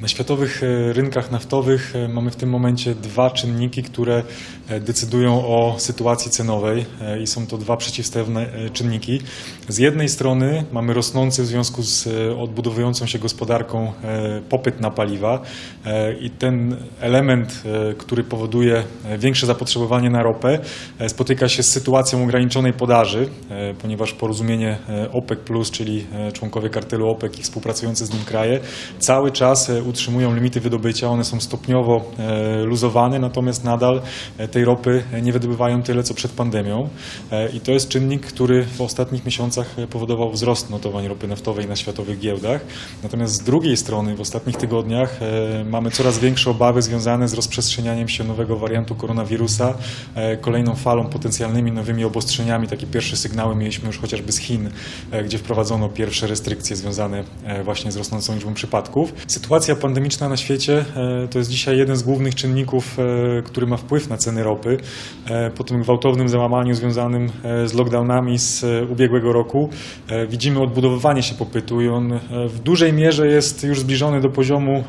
Na światowych e, rynkach naftowych e, mamy w tym momencie dwa czynniki, które e, decydują o sytuacji cenowej i są to dwa przeciwstawne czynniki. Z jednej strony mamy rosnący w związku z odbudowującą się gospodarką popyt na paliwa i ten element, który powoduje większe zapotrzebowanie na ropę, spotyka się z sytuacją ograniczonej podaży, ponieważ porozumienie OPEC+, czyli członkowie kartelu OPEC i współpracujące z nim kraje, cały czas utrzymują limity wydobycia, one są stopniowo e, luzowane, natomiast nadal e, tej ropy nie wydobywają tyle, co przed pandemią E, i to jest czynnik, który w ostatnich miesiącach powodował wzrost notowań ropy naftowej na światowych giełdach. Natomiast z drugiej strony w ostatnich tygodniach mamy coraz większe obawy związane z rozprzestrzenianiem się nowego wariantu koronawirusa, kolejną falą, potencjalnymi nowymi obostrzeniami. Takie pierwsze sygnały mieliśmy już chociażby z Chin, gdzie wprowadzono pierwsze restrykcje związane właśnie z rosnącą liczbą przypadków. Sytuacja pandemiczna na świecie e, to jest dzisiaj jeden z głównych czynników, e, który ma wpływ na ceny ropy. E, Po tym gwałtownym załamaniu związanym z lockdownami z ubiegłego roku widzimy odbudowywanie się popytu i on w dużej mierze jest już zbliżony do poziomu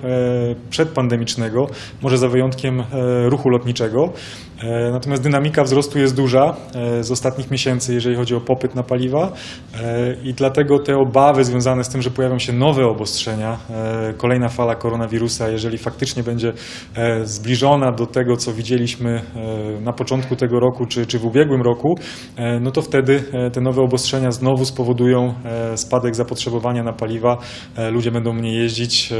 przedpandemicznego, może za wyjątkiem ruchu lotniczego. Natomiast dynamika wzrostu jest duża z ostatnich miesięcy, jeżeli chodzi o popyt na paliwa i dlatego te obawy związane z tym, że pojawią się nowe obostrzenia, kolejna fala koronawirusa, jeżeli faktycznie będzie e, zbliżona do tego, co widzieliśmy e, na początku tego roku czy, czy w ubiegłym roku, e, no to wtedy te nowe obostrzenia znowu spowodują spadek zapotrzebowania na paliwa, ludzie będą mniej jeździć,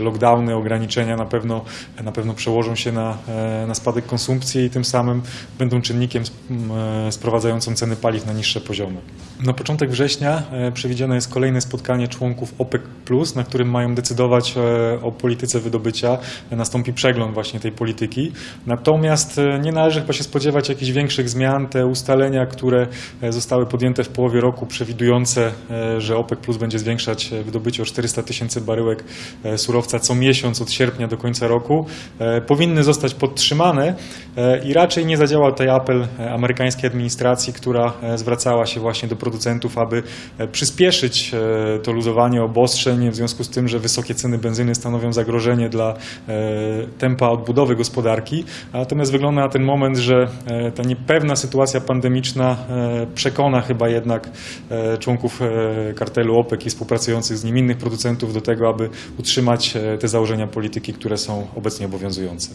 lockdowny, ograniczenia na pewno, na pewno przełożą się na, na spadek konsumpcji i tym samym będą czynnikiem sprowadzającym ceny paliw na niższe poziomy. Na początek września przewidziane jest kolejne spotkanie członków OPEC+, na którym mają decydować o polityce wydobycia. Nastąpi przegląd właśnie tej polityki. Natomiast e, nie należy chyba się spodziewać jakichś większych zmian. Te ustalenia, które e, zostały podjęte w połowie roku, przewidujące, e, że OPEC Plus będzie zwiększać wydobycie o 400 tysięcy baryłek surowca co miesiąc od sierpnia do końca roku, powinny zostać podtrzymane i raczej nie zadziałał tutaj apel e, amerykańskiej administracji, która e, zwracała się właśnie do producentów, aby e, przyspieszyć e, to luzowanie obostrzeń w związku z tym, że wysokie ceny benzyny stanowią zagrożenie dla e, tempa odbudowy gospodarki. Natomiast wygląda na ten moment, że e, ta niepewna sytuacja pandemiczna e, przekona chyba jednak e, członków e, kartelu OPEC i współpracujących z nim innych producentów do tego, aby utrzymać e, te założenia polityki, które są obecnie obowiązujące.